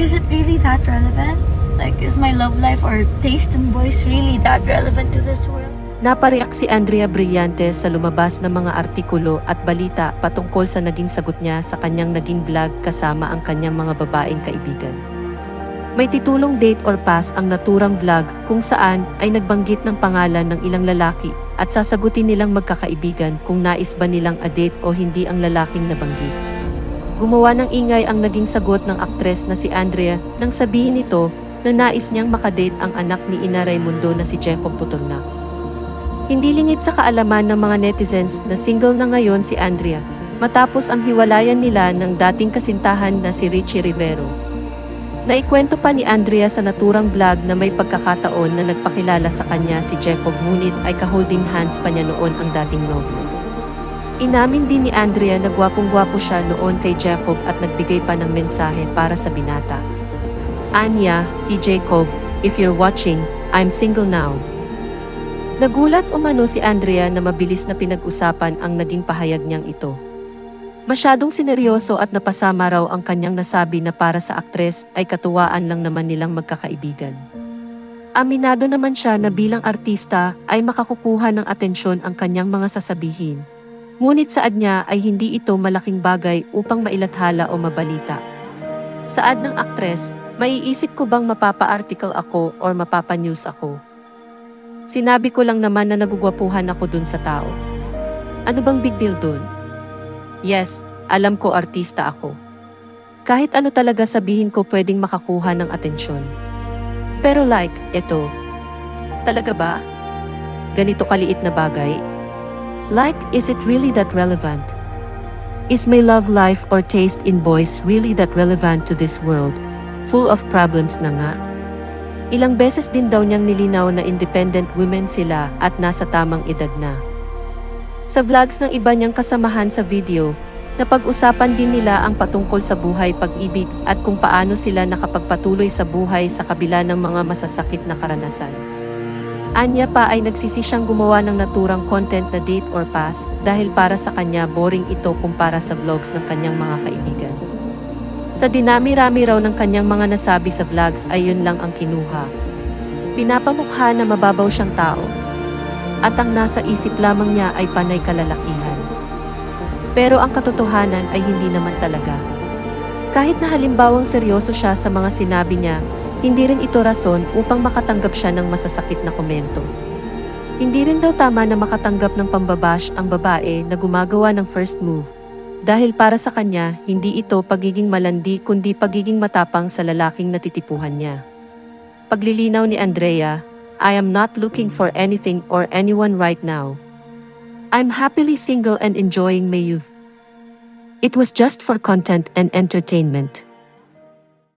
Is it really that relevant? Like, is my love life or taste in boys really that relevant to this world? Napareak si Andrea Brillante sa lumabas na mga artikulo at balita patungkol sa naging sagot niya sa kanyang naging vlog kasama ang kanyang mga babaeng kaibigan. May titulong date or pass ang naturang vlog kung saan ay nagbanggit ng pangalan ng ilang lalaki at sasagutin nilang magkakaibigan kung nais ba nilang a-date o hindi ang lalaking nabanggit. Gumawa ng ingay ang naging sagot ng aktres na si Andrea nang sabihin nito na nais niyang makadate ang anak ni Ina Raimundo na si Jacob Puturna. Hindi lingid sa kaalaman ng mga netizens na single na ngayon si Andrea, matapos ang hiwalayan nila ng dating kasintahan na si Richie Rivero. Naikwento pa ni Andrea sa naturang vlog na may pagkakataon na nagpakilala sa kanya si Jacob ngunit ay ka-holding hands pa niya noon ang dating nobyo. Inamin din ni Andrea na gwapong-gwapo siya noon kay Jacob at nagbigay pa ng mensahe para sa binata. Anya, P. Jacob, if you're watching, I'm single now. Nagulat umano si Andrea na mabilis na pinag-usapan ang naging pahayag niyang ito. Masyadong sineryoso at napasama raw ang kanyang nasabi na para sa aktres ay katuwaan lang naman nilang magkakaibigan. Aminado naman siya na bilang artista ay makakukuha ng atensyon ang kanyang mga sasabihin. Ngunit saad niya ay hindi ito malaking bagay upang mailathala o mabalita. Saad ng aktres, maiisip ko bang mapapa-article ako or mapapa-news ako? Sinabi ko lang naman na nagugwapuhan ako dun sa tao. Ano bang big deal dun? Yes, alam ko artista ako. Kahit ano talaga sabihin ko pwedeng makakuha ng atensyon. Pero like, eto. Talaga ba? Ganito kaliit na bagay? Like, is it really that relevant? Is my love life or taste in boys really that relevant to this world? Full of problems na nga. Ilang beses din daw niyang nilinaw na independent women sila at nasa tamang edad na. Sa vlogs ng iba niyang kasamahan sa video, napag-usapan din nila ang patungkol sa buhay pag-ibig at kung paano sila nakapagpatuloy sa buhay sa kabila ng mga masasakit na karanasan. Anya pa ay nagsisi siyang gumawa ng naturang content na date or pass dahil para sa kanya boring ito kumpara sa vlogs ng kanyang mga kaibigan. Sa dinami-rami raw ng kanyang mga nasabi sa vlogs ay yun lang ang kinuha. Pinapamukha na mababaw siyang tao. At ang nasa isip lamang niya ay panay kalalakihan. Pero ang katotohanan ay hindi naman talaga. Kahit na halimbawang seryoso siya sa mga sinabi niya, hindi rin ito rason upang makatanggap siya ng masasakit na komento. Hindi rin daw tama na makatanggap ng pambabash ang babae na gumagawa ng first move. Dahil para sa kanya, hindi ito pagiging malandi kundi pagiging matapang sa lalaking natitipuhan niya. Paglilinaw ni Andrea, I am not looking for anything or anyone right now. I'm happily single and enjoying my youth. It was just for content and entertainment.